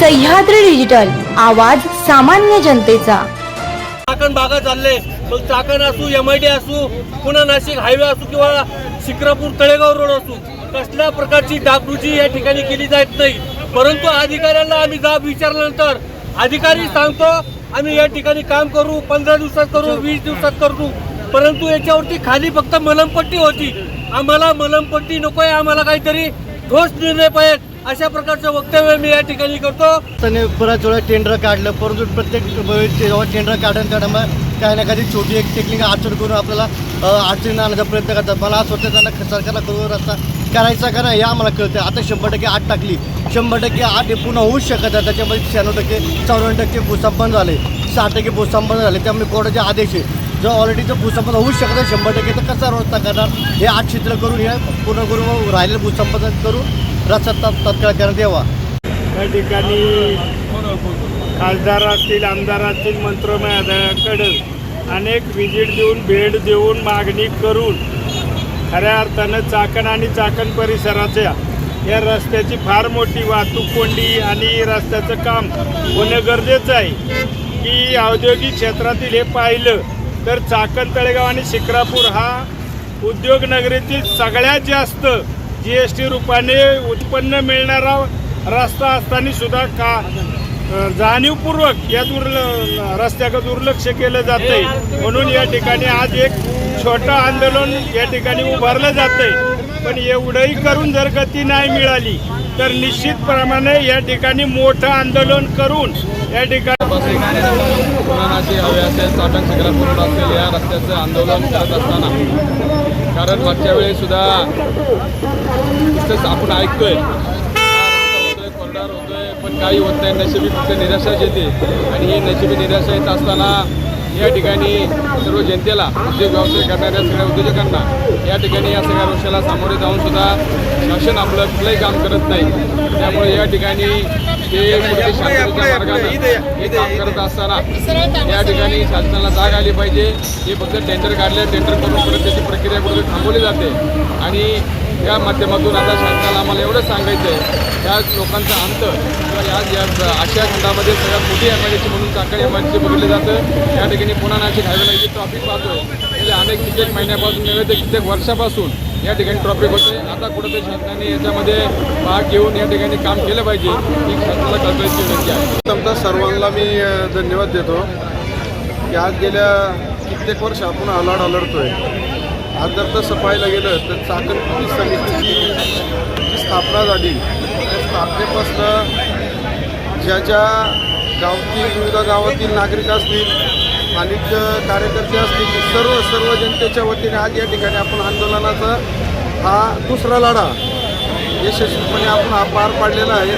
Sahyadri digital आवाज सामान्य जनतेचा. चाकण भागात चालले मग चाकण असू एम आय डी असू पुन्हा नाशिक हायवे असू किंवा शिक्रापूर तळेगाव रोड असू कसल्या प्रकारची डागडुजी या ठिकाणी केली जात नाही. परंतु अधिकाऱ्यांना आम्ही जाब विचारल्यानंतर अधिकारी सांगतो आम्ही या ठिकाणी काम करू पंधरा दिवसात करू वीस दिवसात करू परंतु याच्यावरती खाली फक्त मलमपट्टी होती. आम्हाला मलमपट्टी आहे आम्हाला काहीतरी ठोस निर्णय पाहिजे अशा प्रकारचं वक्तव्य मी या ठिकाणी करतो. त्याने बऱ्याच वेळा टेंडर काढलं परंतु प्रत्येक जेव्हा टेंडर काढून काढायला काही ना काही छोटी एक टेक्निक अडचण करून आपल्याला अडचणी आणण्याचा प्रयत्न करतात. मला असं वाटतं त्यांना सरकारला करून रस्ता करायचा का नाही हे आम्हाला कळतं आता शंभर टक्के आठ टाकली. शंभर टक्के आठ हे पूर्ण होऊच शकत आहे त्याच्यामध्ये शहाण्णव टक्के चौऱ्याण्णव टक्के भूसंपन्न झाले. साठ टक्के भूसंपन्न झाले. त्यामुळे कोर्टाचे आदेश आहे. जो ऑलरेडी जर भूसंपन्न होऊ शकत शंभर टक्के तर कसा रस्ता करणार हे आठ चित्र करून हे पूर्ण करून राहिलेलं भूसंपन्न करून रस्ता तत्काळ तात्काळ करण्यात यावा त्या ठिकाणी खासदार असतील आमदार असतील मंत्रिमंडळाकडे अनेक व्हिजिट देऊन भेट देऊन मागणी करून खऱ्या अर्थानं चाकण आणि चाकण परिसराच्या या रस्त्याची फार मोठी वाहतूक कोंडी आणि रस्त्याचं काम होणं गरजेचं आहे. की औद्योगिक क्षेत्रातील हे पाहिलं तर चाकण तळेगाव आणि शिक्रापूर हा उद्योगनगरीतील सगळ्यात जास्त जी एस टी रूपाने उत्पन्न मिळणारा रस्ता असताना सुद्धा का जाणीवपूर्वक या दुर्ल रस्त्याकडे दुर्लक्ष केलं जातंय. म्हणून या ठिकाणी आज एक छोटं आंदोलन या ठिकाणी उभारलं जातंय. पण एवढंही करून जर गती नाही मिळाली तर निश्चितप्रमाणे या ठिकाणी मोठं आंदोलन करून या ठिकाणी हवे असेल चाटण शिखरापूर असलेल्या या रस्त्याचं आंदोलन करत असताना. कारण मागच्या वेळी सुद्धा नुसतंच आपण ऐकतोय. कोरडार होतोय पण काही होत नाही नशिबी फक्त निराशाच येते आणि ही नशिबी निराशा येत असताना या ठिकाणी सर्व जनतेला उद्योग व्यवसाय करणाऱ्या सगळ्या उद्योजकांना या ठिकाणी या सगळ्या गोष्टीला सामोरे जाऊन सुद्धा शासन आपलं कुठलंही काम करत नाही. त्यामुळे या ठिकाणी ते कुठे शांततेच्या हे काम करत असताना या ठिकाणी शासनाला जाग आली पाहिजे. हे फक्त टेंडर काढले टेंडर करून परत त्याची प्रक्रिया कुठे थांबवली जाते. आणि या माध्यमातून आता शासनाला आम्हाला एवढंच सांगायचं आहे त्या लोकांचा अंत किंवा या या आशिया खंडामध्ये सगळ्यात मोठी एम आय म्हणून चाकण एम आय बघितलं जातं या ठिकाणी पुन्हा नाशिक हायवेला जी ट्रॉफिक पाहतोय. म्हणजे अनेक कित्येक महिन्यापासून नव्हे तर कित्येक वर्षापासून या ठिकाणी ट्रॉफिक होते आता कुठंतरी शासनाने याच्यामध्ये भाग घेऊन या ठिकाणी काम केलं पाहिजे ही शासनाला कल्पनेची विनंती आहे. समजा सर्वांना मी धन्यवाद देतो की आज गेल्या कित्येक वर्ष आपण अलाड आहे आज जर तसं पाहायला गेलं तर चाकण पोलीस समितीची जी स्थापना झाली त्या स्थापनेपासनं ज्या ज्या गावातील विविध गावातील नागरिक असतील स्थानिक कार्यकर्ते असतील सर्व सर्व जनतेच्या वतीने आज या ठिकाणी आपण आंदोलनाचा हा दुसरा लढा यशस्वीपणे आपण हा पार पाडलेला आहे.